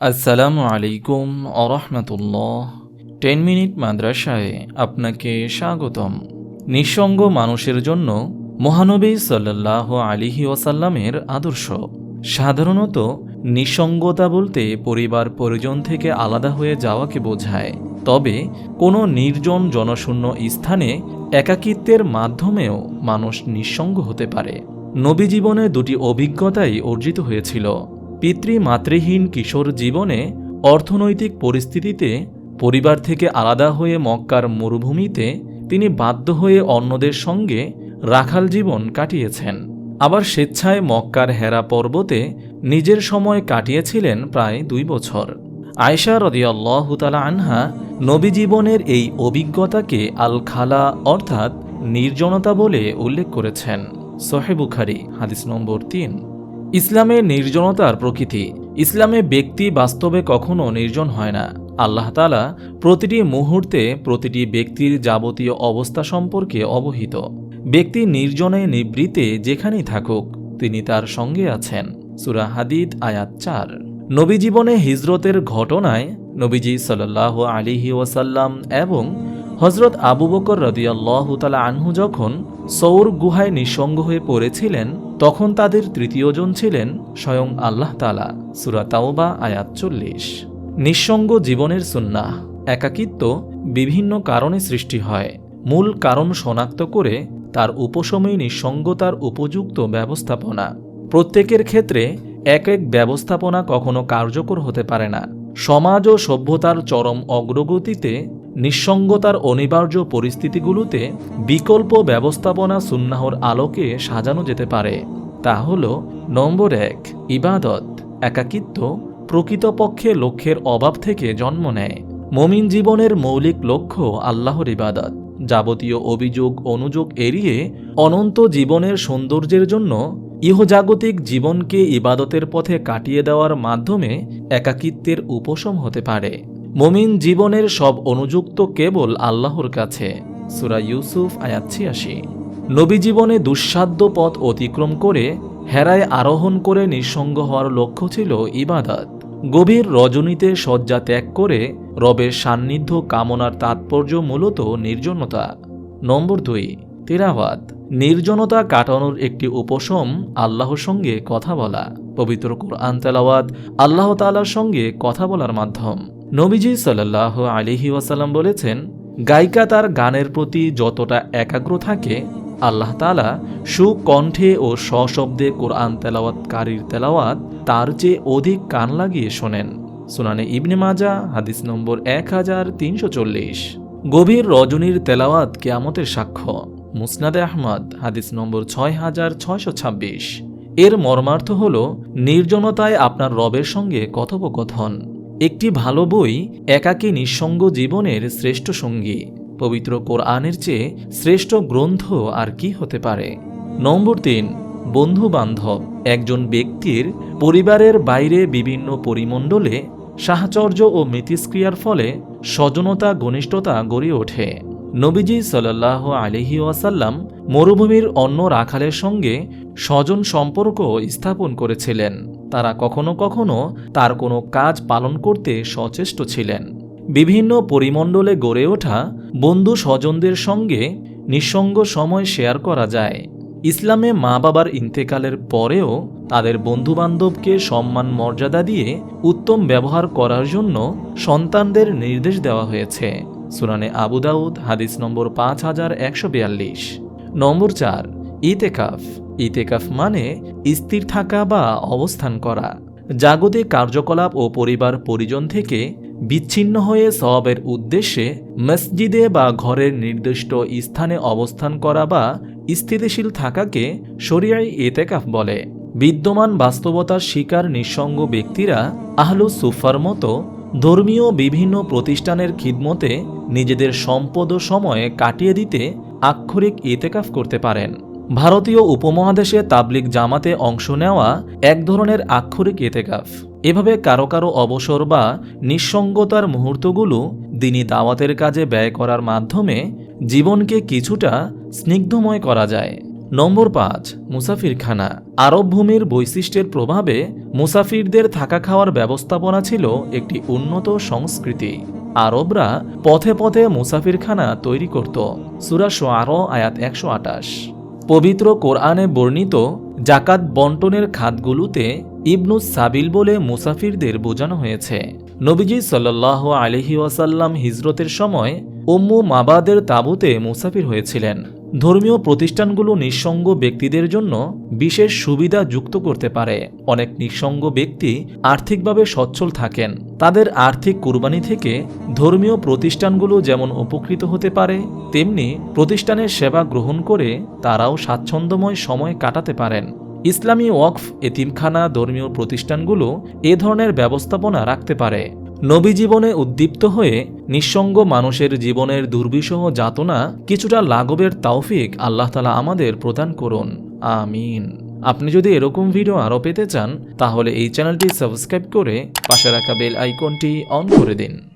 আসসালামু আলাইকুম আরহামতুল্লাহ। Ten minute মাদ্রাসায় আপনাকে স্বাগতম। নিঃসঙ্গ মানুষের জন্য মহানবী সাল্লাহ আলিহি ওয়াসাল্লামের আদর্শ। সাধারণত নিঃসঙ্গতা বলতে পরিবার পরিজন থেকে আলাদা হয়ে যাওয়াকে বোঝায়। তবে কোনো নির্জন জনশূন্য স্থানে একাকিত্বের মাধ্যমেও মানুষ নিঃসঙ্গ হতে পারে। নবী জীবনে দুটি অভিজ্ঞতাই অর্জিত হয়েছিল। পিতৃমাতৃহীন কিশোর জীবনে অর্থনৈতিক পরিস্থিতিতে পরিবার থেকে আলাদা হয়ে মক্কার মরুভূমিতে তিনি বাধ্য হয়ে অন্যদের সঙ্গে রাখাল জীবন কাটিয়েছেন। আবার স্বেচ্ছায় মক্কার হেরা পর্বতে নিজের সময় কাটিয়েছিলেন প্রায় দুই বছর। আয়সা রদিয়াল্লাহ তালা আনহা নবী জীবনের এই অভিজ্ঞতাকে আল খালা অর্থাৎ নির্জনতা বলে উল্লেখ করেছেন। সোহেবুখারি হাদিস নম্বর তিন। ইসলামের নির্জনতার প্রকৃতি। ইসলামে ব্যক্তি বাস্তবে কখনো নির্জন হয় না। আল্লাহ তালা প্রতিটি মুহূর্তে প্রতিটি ব্যক্তির যাবতীয় অবস্থা সম্পর্কে অবহিত। ব্যক্তি নির্জনে নিবৃতে যেখানেই থাকুক, তিনি তার সঙ্গে আছেন। সুরা হাদিদ, আয়াত চার। নবী জীবনে হিজরতের ঘটনায় নবীজি সাল্লাহ আলিহি ওয়াসাল্লাম এবং হজরত আবু বকর রদিয়াল্লাহ তালা আনহু যখন সৌর গুহায় নিঃসঙ্গ হয়ে পড়েছিলেন তখন তাদের তৃতীয়জন ছিলেন স্বয়ং আল্লাহ তালা সুরা তাওবা, আয়াত চল্লিশ। নিঃসঙ্গ জীবনের সুন্নাহ, একাকিত্ব বিভিন্ন কারণে সৃষ্টি হয়। মূল কারণ শনাক্ত করে তার উপশমে নিঃসঙ্গতার উপযুক্ত ব্যবস্থাপনা। প্রত্যেকের ক্ষেত্রে এক এক ব্যবস্থাপনা কখনো কার্যকর হতে পারে না। সমাজ ও সভ্যতার চরম অগ্রগতিতে নিঃসঙ্গতার অনিবার্য পরিস্থিতিগুলোতে বিকল্প ব্যবস্থাপনা সুন্নাহর আলোকে সাজানো যেতে পারে। তা হল, নম্বর এক, ইবাদত, একাকিত্ব, প্রকৃতপক্ষে লক্ষ্যের অভাব থেকে জন্ম নেয়। মমিন জীবনের মৌলিক লক্ষ্য আল্লাহর ইবাদত। যাবতীয় অভিযোগ, অনুযোগ এড়িয়ে অনন্ত জীবনের সৌন্দর্যের জন্য ইহজাগতিক জীবনকে ইবাদতের পথে কাটিয়ে দেওয়ার মাধ্যমে একাকিত্বের উপশম হতে পারে। মমিন জীবনের সব অনুযুক্ত কেবল আল্লাহর কাছে। সুরা ইউসুফ, আয়াত ছিয়াশি। নবী জীবনে দুঃসাধ্য পথ অতিক্রম করে, হেরায় আরোহণ করে নিঃসঙ্গ হওয়ার লক্ষ্য ছিল ইবাদত। গভীর রজনীতে শয্যা ত্যাগ করে, রবের সান্নিধ্য কামনার তাৎপর্য মূলত নির্জনতা। নম্বর দুই তেরাওয়াত নির্জনতা কাটানোর একটি উপশম, আল্লাহর সঙ্গে কথা বলা। পবিত্র কোরআন তেলাওয়াত আল্লাহ তালার সঙ্গে কথা বলার মাধ্যম। নবীজি সাল্লাহ আলিহি ওয়াসাল্লাম বলেছেন, গায়িকা তার গানের প্রতি যতটা একাগ্র থাকে, আল্লাহ তালা সুকণ্ঠে ও সশব্দে কোরআন তেলাওয়াতকারীর তেলাওয়াত তার চেয়ে অধিক কান লাগিয়ে শোনেন। সুনানে ইবনে মাজা, হাদিস নম্বর এক হাজার তিনশো চল্লিশ। গভীর রজনীর তেলাওয়াত কেয়ামতের সাক্ষ্য। মুসনাদে আহমদ, হাদিস নম্বর ছয় হাজার ছয়শো ছাব্বিশ। এর মর্মার্থ হল, নির্জনতায় আপনার রবের সঙ্গে কথোপকথন। একটি ভালো বই একাকী নিঃসঙ্গ জীবনের শ্রেষ্ঠ সঙ্গী। পবিত্র কোরআনের চেয়ে শ্রেষ্ঠ গ্রন্থ আর কি হতে পারে? নম্বর তিন বন্ধু বান্ধব একজন ব্যক্তির পরিবারের বাইরে বিভিন্ন পরিমণ্ডলে সাহচর্য ও মিতিস্ক্রিয়ার ফলে স্বজনতা, ঘনিষ্ঠতা গড়ে ওঠে। নবীজি সাল্লাহ আলিহি ওয়াসাল্লাম মরুভূমির অন্য রাখালের সঙ্গে স্বজন সম্পর্ক স্থাপন করেছিলেন। তারা কখনো কখনো তার কোনো কাজ পালন করতে সচেষ্ট ছিলেন। বিভিন্ন পরিমণ্ডলে গড়ে ওঠা বন্ধু স্বজনদের সঙ্গে নিঃসঙ্গ সময় শেয়ার করা যায়। ইসলামে মা বাবার ইন্তেকালের পরেও তাদের বন্ধুবান্ধবকে সম্মান মর্যাদা দিয়ে উত্তম ব্যবহার করার জন্য সন্তানদের নির্দেশ দেওয়া হয়েছে। সুনানে আবু দাউদ, হাদিস নম্বর পাঁচ হাজার একশো বিয়াল্লিশ। নম্বর চার, ইতেকাফ। ইতেকাফ মানে স্থির থাকা বা অবস্থান করা, জাগতিক কার্যকলাপ ও পরিবার পরিজন থেকে বিচ্ছিন্ন হয়ে সবের উদ্দেশ্যে মসজিদে বা ঘরের নির্দিষ্ট স্থানে অবস্থান করা বা স্থিতিশীল থাকাকে শরিয়াই এতেকাফ বলে। বিদ্যমান বাস্তবতার শিকার নিঃসঙ্গ ব্যক্তিরা আহলু সুফার মতো ধর্মীয় বিভিন্ন প্রতিষ্ঠানের খিদমতে নিজেদের সম্পদ ও সময় কাটিয়ে দিতে আক্ষরিক ইতেকাফ করতে পারেন। ভারতীয় উপমহাদেশে তাবলিক জামাতে অংশ নেওয়া এক ধরনের আক্ষরিক এতেকাফ এভাবে কারও কারও অবসর বা নিঃসঙ্গতার মুহূর্তগুলো দিনই দাওয়াতের কাজে ব্যয় করার মাধ্যমে জীবনকে কিছুটা স্নিগ্ধময় করা যায়। নম্বর পাঁচ, মুসাফিরখানা। আরব ভূমির বৈশিষ্ট্যের প্রভাবে মুসাফিরদের থাকা খাওয়ার ব্যবস্থাপনা ছিল একটি উন্নত সংস্কৃতি। আরবরা পথে পথে মুসাফিরখানা তৈরি করত। সুরাশো আরও আয়াত একশো আটাশ পবিত্র কোরআনে বর্ণিত জাকাত বন্টনের খাতগুলোতে ইবনু সাবিল বলে মুসাফিরদের বোঝানো হয়েছে। নবীজি সাল্লাহ আলহি ওয়াসাল্লাম হিজরতের সময় উম্মু মাবাদের তাঁবুতে মুসাফির হয়েছিলেন। ধর্মীয় প্রতিষ্ঠানগুলো নিঃসঙ্গ ব্যক্তিদের জন্য বিশেষ সুবিধা যুক্ত করতে পারে। অনেক নিঃসঙ্গ ব্যক্তি আর্থিকভাবে সচ্ছল থাকেন। তাদের আর্থিক কুরবানি থেকে ধর্মীয় প্রতিষ্ঠানগুলো যেমন উপকৃত হতে পারে, তেমনি প্রতিষ্ঠানের সেবা গ্রহণ করে তারাও স্বাচ্ছন্দ্যময় সময় কাটাতে পারেন। ইসলামী ওয়াকফ, এতিমখানা, ধর্মীয় প্রতিষ্ঠানগুলো এ ধরনের ব্যবস্থাপনা রাখতে পারে। নবী জীবনে উদ্দীপ্ত হয়ে নিঃসঙ্গ মানুষের জীবনের দুর্বিষহ যাতনা কিছুটা লাঘবের তাওফিক আল্লাহ তালা আমাদের প্রদান করুন। আমিন। আপনি যদি এরকম ভিডিও আরও পেতে চান, তাহলে এই চ্যানেলটি সাবস্ক্রাইব করে পাশে রাখা বেল আইকনটি অন করে দিন।